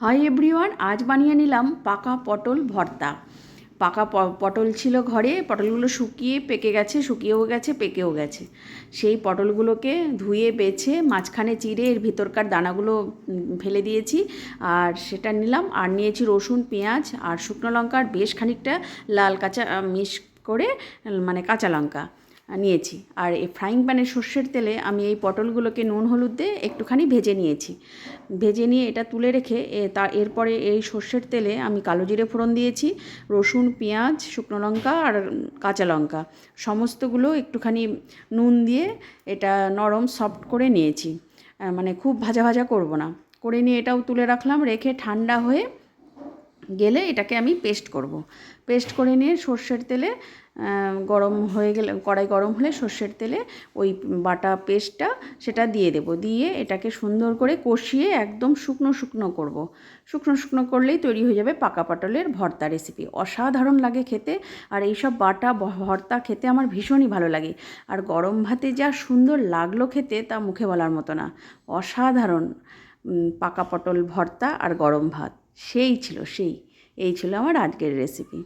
Hi everyone আজ বানিয়ে নিলাম পাকা পটল ভর্তা। পাকা পটল ছিল ঘরে, পটলগুলো শুকিয়ে পেকে গেছে, শুকিয়েও গেছে, পেকেও গেছে। সেই পটলগুলোকে ধুয়ে, বেছে, মাঝখানে চিড়ে, এর ভিতরকার দানাগুলো ফেলে দিয়েছি। আর সেটা নিলাম, আর নিয়েছি রসুন, পেঁয়াজ, আর শুকনো লঙ্কার বেশ খানিকটা লাল কাঁচা মিশ করে মানে কাঁচা লঙ্কা। নিয়েছি। আর এই ফ্রাইং প্যানে সর্ষের তেলে আমি এই পটলগুলোকে নুন, হলুদ দিয়ে একটুখানি ভেজে নিয়েছি। ভেজে নিয়ে এটা তুলে রেখে তা, এরপরে এই সর্ষের তেলে আমি কালো জিরে ফোড়ন দিয়েছি, রসুন, পেঁয়াজ, শুকনো লঙ্কা আর কাঁচা লঙ্কা। সমস্তগুলো একটুখানি নুন দিয়ে এটা নরম সফট করে নিয়েছি। মানে খুব ভাজা ভাজা করব না। করে নিয়ে এটাও তুলে রাখলাম, রেখে ঠান্ডা হয়ে গেলে এটাকে আমি পেস্ট করব। পেস্ট করে নিয়ে সর্ষের তেলে গরম হয়ে গেলে, কড়াই গরম হলে সর্ষের তেলে ওই বাটা পেস্টটা সেটা দিয়ে দেব। দিয়ে এটাকে সুন্দর করে কষিয়ে একদম শুকনো শুকনো করব। শুকনো শুকনো করলেই তৈরি হয়ে যাবে পাকা পটলের ভর্তা রেসিপি অসাধারণ লাগে খেতে আর এইসব বাটা ভর্তা খেতে আমার ভীষণই ভালো লাগে। আর গরম ভাতে যা সুন্দর লাগল খেতে তা মুখে বলার মতো না। অসাধারণ পাকা পটল ভর্তা আর গরম ভাত। সেই ছিল সেই এই ছিল আমার আজকের রেসিপি